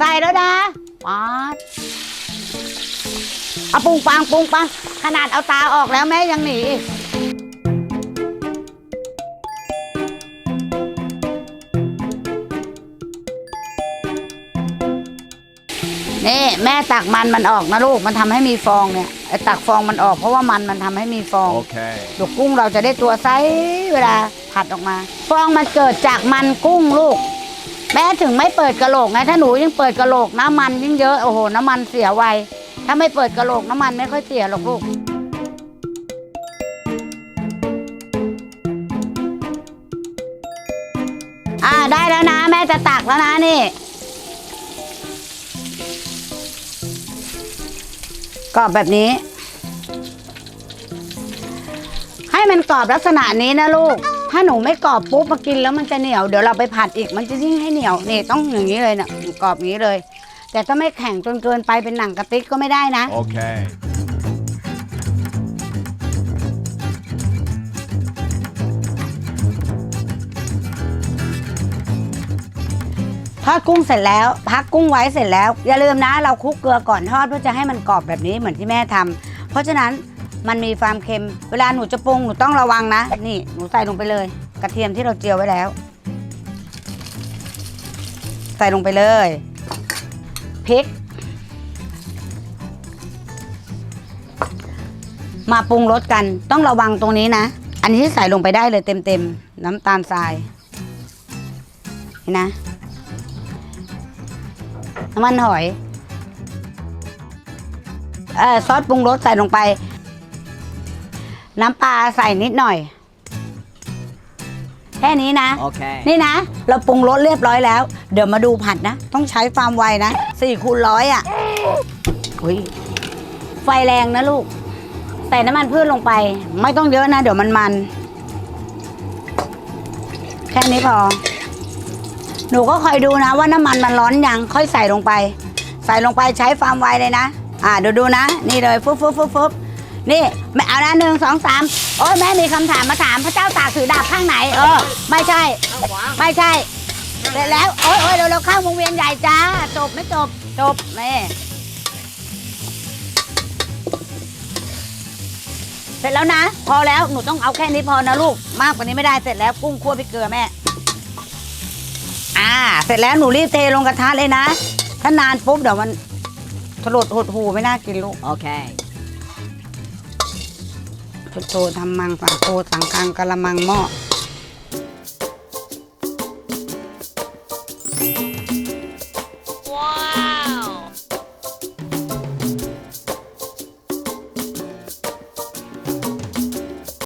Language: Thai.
ใส่แล้วนะป๊าดเอาปุงปังปุงปังขนาดเอาตาออกแล้วแม่ยังหนีอีกนี่แม่ตักมันมันออกนะลูก มันทำให้มีฟองเนี่ยไอ้ตักฟองมันออกเพราะว่ามันมันทำให้มีฟอง Okay. ลูกกุ้งเราจะได้ตัวไซส์เวลาผัดออกมา ฟองมันเกิดจากมันกุ้งลูก แม่ถึงไม่เปิดกระโหลกไงถ้าหนูยังเปิดกระโหลกน้ำมันยิ่งเยอะโอ้โหน้ำมันเสียไวถ้าไม่เปิดกระโหลกน้ำมันไม่ค่อยเสียหรอกลูกอ่าได้แล้วนะแม่จะตักแล้วนะนี่ กรอบแบบนี้ ให้มันกรอบลักษณะนี้นะลูก ถ้าหนูไม่กรอบปุ๊บมากินแล้วมันจะเหนียว เดี๋ยวเราไปผัดอีกมันจะยิ่งให้เหนียวนี่ต้องอย่างนี้เลยนะกรอบอย่างนี้เลย แต่ถ้าไม่แข็งจนเกินไปเป็นหนังกระติกก็ไม่ได้นะ Okay. ทอดกุ้งเสร็จแล้ว พักกุ้งไว้เสร็จแล้ว อย่าลืมนะ เราคลุกเกลือก่อนทอดเพื่อจะให้มันกรอบแบบนี้เหมือนที่แม่ทำเพราะฉะนั้น มันมีความเค็ม เวลาหนูจะปรุงหนูต้องระวังนะ นี่หนูใส่ลงไปเลย กระเทียมที่เราเจียวไว้แล้ว ใส่ลงไปเลยพริก มาปรุงรสกันต้องระวังตรงนี้นะ อันนี้ใส่ลงไปได้เลยเต็มๆน้ำตาลทรายนี่นะน้ำมันหอยเออซอสปรุงรสใส่ลงไป น้ำปลาใส่นิดหน่อย แค่นี้นะ Okay. นี่นะ เราปรุงรสเรียบร้อยแล้ว เดี๋ยวมาดูผัดนะ ต้องใช้ความไวนะสี่คูณร้อยอะอุ้ยไฟแรงนะลูก ใส่น้ำมันพืชลงไป ไม่ต้องเยอะนะ เดี๋ยวมันมัน แค่นี้พอ หนูก็คอยดูนะ ว่าน้ำมันมันร้อนยังค่อยใส่ลงไป ใส่ลงไปใช้ความไวเลยนะ อ่าเดี๋ยวดูนะ นี่เลยฟุบฟุบฟุบฟุบ นี่แม่เอานะหนึ่งสองสามโอ้ยแม่มีคำถามมาถามพระเจ้าตากถือดาบข้างไหน เออ ไม่ใช่ไม่ใช่เสร็จแล้วโอ้ยโอ้ยเราเราเข้าวงเวียนใหญ่จ้า จบไม่จบ จบแม่เสร็จแล้วนะ พอแล้วหนูต้องเอาแค่นี้พอนะลูก มากกว่านี้ไม่ได้เสร็จแล้วกุ้งคั่วพริกเกลือแม่ อ่า เสร็จแล้วหนูรีบเทลงกระทะเลยนะ ถ้านานปุ๊บเดี๋ยวมันถลดหดหูไม่น่ากินลูก Okay. พุทโธทำมังสังโฆสังฆังกะละมังหม้อ